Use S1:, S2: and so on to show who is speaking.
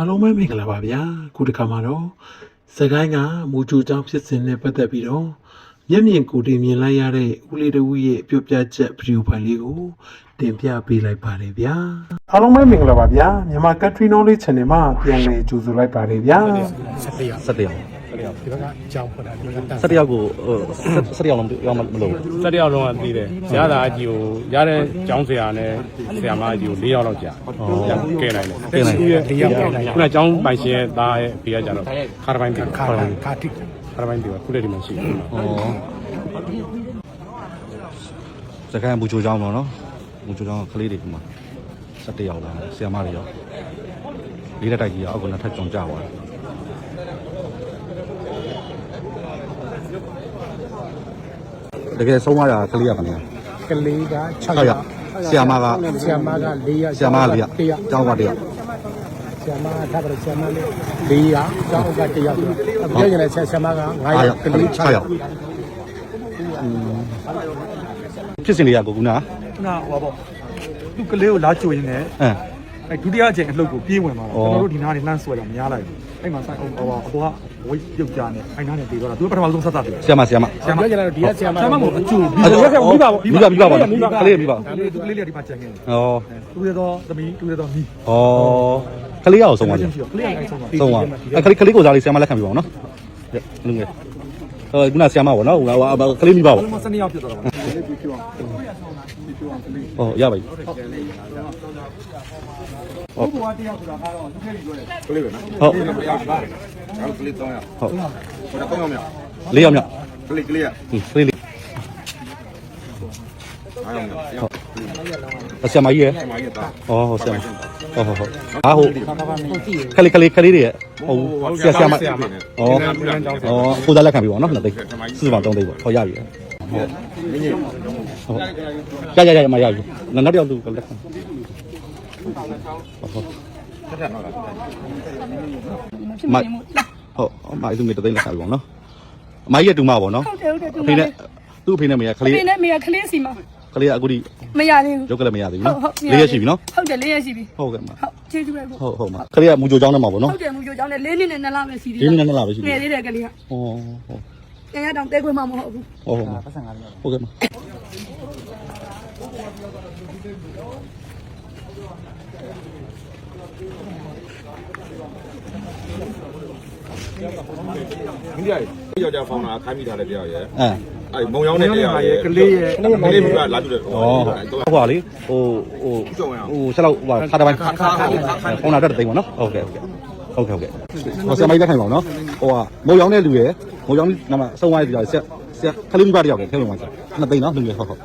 S1: အားလုံးပဲမင်္ဂလာပါဗျာခုတစ်ခါမှာတော့စကိုင်းကမူဂျူကျောင်းဖြစ်စဉ်နဲ့ပတ်သက်ပြီးတော့မျက်မြင်ကိုယ်တင်မြင်လိုက်ရတဲ့ဦးလေးတဦးရဲ့ပြောပြချက်ဗီဒီယိုဖိုင်လေးကိုတင်ပြပေးလိုက်ပါတယ်ဗျာ အားလုံးပဲမင်္ဂလာပါဗျာမြန်မာ Country Knowledge Channel မှာပြန်လည်ကြိုဆိုလိုက်ပါတယ်ဗျာ
S2: ဆက်တယောက်
S3: ဆက်တယောက်
S2: ဒီဘက်ကကြောင်းဖွင့်တာဒီဘက်ကတန်း
S3: ဆက်တယောက်ကိုဟိုဆက်ဆက်တယောက်လုံးရောက်မမလို့
S4: ဆက်တယောက်လုံးကသိတယ်ရတာအကြီးကိုရတဲ့ကျောင်းဆရာနဲ့ဆရာမအကြီးကို၄ယောက်လောက်ကြာကြာကဲနိုင်တယ်
S3: ပြင်လိုက်
S4: သူရဲ့၄ယောက်ခုနကျောင်းပိုင်ရှင်ရဲ့သားရဲ့ဘေးကကြတော့ခါရပိုင်းပြီ
S2: ခါတာခါတိ
S4: ခါရပိုင်းပြီခုလက်ဒီမှာရှိတယ်
S3: ဩစကန်ဘူချိုချောင်းတော့နော်ဘူချိုချောင်းကလေးတွေဒီမှာ ဆက်တယောက်လာဆီယမတွေရောလေးလက်တိုက်ကြီးရောအောက်ကနှစ်ထပ်ကြုံကြသွားတယ်တကယ်ဆုံးသွားတာကလေးရပါနေ
S2: ကလေးက6
S3: 6
S2: ယော
S3: ယော
S2: က်
S3: က်ဆီယမက
S2: ဆရာမက4ယောက်
S3: ဆီယမကလေးရ
S2: 1ယောက်
S3: ကျောင်းကတယောက်
S2: ဆရာမကထားပါဆရာမလေး4ယောက်ကျောင်းက1ယောက်ပြောရင်လည်းဆရာမက9ယောက်ကလေး6ယောက်
S3: ဖြစ်စဉ်တွေကကိုကူနာ
S5: ခုနဟိုပါပေါ့ သူ့ကလေးကိုလာကြိုရင်းနဲ့
S3: အင်း
S5: အဲဒုတိယအချိန်အလှုပ်ကိုပြေးဝင်သွားတာ
S3: ဩ
S5: ကျွန်တော်တို့ဒီနားနေလှမ်းဆွဲတော့မရလိုက်ဘူးအဲ့မှာဆိုင်အောင်ဟိုပါအပေါ်ကဝိတ်ပြုတ်ကြနေအဲ့နားနေပြေးသွားတာသူကပထမဆုံးဆက်တာပြေး
S3: ဆီယမဆီယမ
S2: ဆရာမပြောရင်လည်းဒီကဆရာမ
S5: ဆရာမကိုအကျိုး
S3: အဲ့ဒါမိပါမိပါမိပါကလေးမိပါ
S5: ဒါလေးသူကလေးလေးကဒီမှာကြံခဲ့တယ်
S3: ဩ
S5: သူရတော့သမီးသူရတော့မီး
S3: ဩကလေးရအောင်ဆုံးသွားတယ်
S5: ရှိတော့ကလေးအဲ့ဆုံးပါ
S3: ဆုံးသွားအဲ့ကလေးကလေးကိုစားလေးဆီယမလက်ခံပြပါဦးနော်လူငယ် ဟိုခုနဆီယမပေါ့နော်ဟိုကလေးမိပါပေါ့
S5: ဘယ်မှာစနေရောက်ဖြစ်သွားတာ
S3: ဟောရပါပြီ
S5: ဘုရားတရားဆိုတာကတော့သူခဲ့ပြီးပြောတယ်
S3: ဟုတ်
S6: ကလေး3ယောက်ပါတယ်။နောက်ကလေး3ယောက်
S3: ဟုတ်။
S6: ဟိုတော့3ယောက်မြောက်
S3: လေးယောက်မြောက်။
S6: ကလေးကလေးက
S3: ကလေးလေး
S6: 5ယောက်မြောက်။ရောက်
S3: ဆီယမကြီးရယ်။
S6: မာကြီးတာ
S3: ဩဟောဆီယမ ဟုတ်ဟုတ်ဟုတ်အာဟုတ်ကလေးကလေးကလေးတွေရဟုတ်ဆီယဆီယမဩဩကိုသားလက်ခံပြပါဦးနော်နှစ်သိန်းစုစုပေါင်း3သိန်းပေါ့ဟောရပြီဟုတ်။
S6: မင်းကြီး
S3: ဟုတ်ရရရမရပြီနောက်တစ်ယောက်သူလက်ခံဟုတ်ဟုတ်
S6: တက်တက်တော့လား
S3: မဟုတ်အမအသူမေတသိန်းလက်ခံပြပါဦးနော်အမကြီးရတူမပေါ့နော်
S7: ဟုတ်တယ်ဟုတ်တယ်သူ
S3: အဖေနဲ့သူ့အဖေနဲ့မရက
S7: အ
S3: လေး
S7: ဖေနဲ့မေကခလေးစီမှာ
S3: ကလေးကအခုဒီ
S7: မရသေးဘူး
S3: ရုပ်ကလည်းမရသေးဘူး
S7: ဟုတ်
S3: နော်
S7: ဟုတ်
S3: လေးရရှိပြီနော်
S7: ဟုတ်တယ်လေးရရှိပြီ
S3: ဟုတ်ကဲ့မ
S7: ဟုတ်ကျေးဇူးပဲကို
S3: ဟုတ်ဟုတ်မကလေးကမူကြိုချောင်းထဲမှာပေါ့နော်
S7: ဟုတ်တယ်မူကြိုကြောင်းနဲ့လေးနှစ်နဲ့နှစ်လပဲရှိသေး
S3: လေးနှစ်နဲ့နှစ်လပဲရှိသေးတယ်
S7: ငယ်သေးတယ်ကလေးက
S3: ဟောဟုတ်
S7: ကျန်ရတောင်တဲခွေးမှမဟုတ်ဘူး
S3: ဟုတ်ဟုတ်ဟုတ်ကဲ့မ။
S6: မင်းကြီးယောက်ျားဖောင်းတာခိုင်းမိတာလည်းပြောရရဲ့
S3: အဲ။
S6: အဲ့မုံရောင်းတဲ့တရားရဲ့
S5: ကလေးရဲ့
S6: ကလေးမိဘလာကြည့်တယ်
S3: ဩဟုတ်ပါလေဟိုဟိုဟိုဆက်လောက်ဟိုခါတပိုင်းခါခါခါဖုန်းလာတဲ့တိမ်ပေါ့နော်ဟုတ်ကဲ့ဟုတ်ကဲ့ဟုတ်ကဲ့ဟိုဆရာမကြီးလက်ခံပါအောင်နော်ဟိုကမုံရောင်းတဲ့လူရယ်မုံရောင်းနမဆုံးသွားတဲ့လူရယ်ဆက်ဆက်ကလေးမိဘတယောက်ပဲထဲဝင်သွားဆက်နှစ်သိန်းနော်လူရယ်ဟုတ်ဟုတ်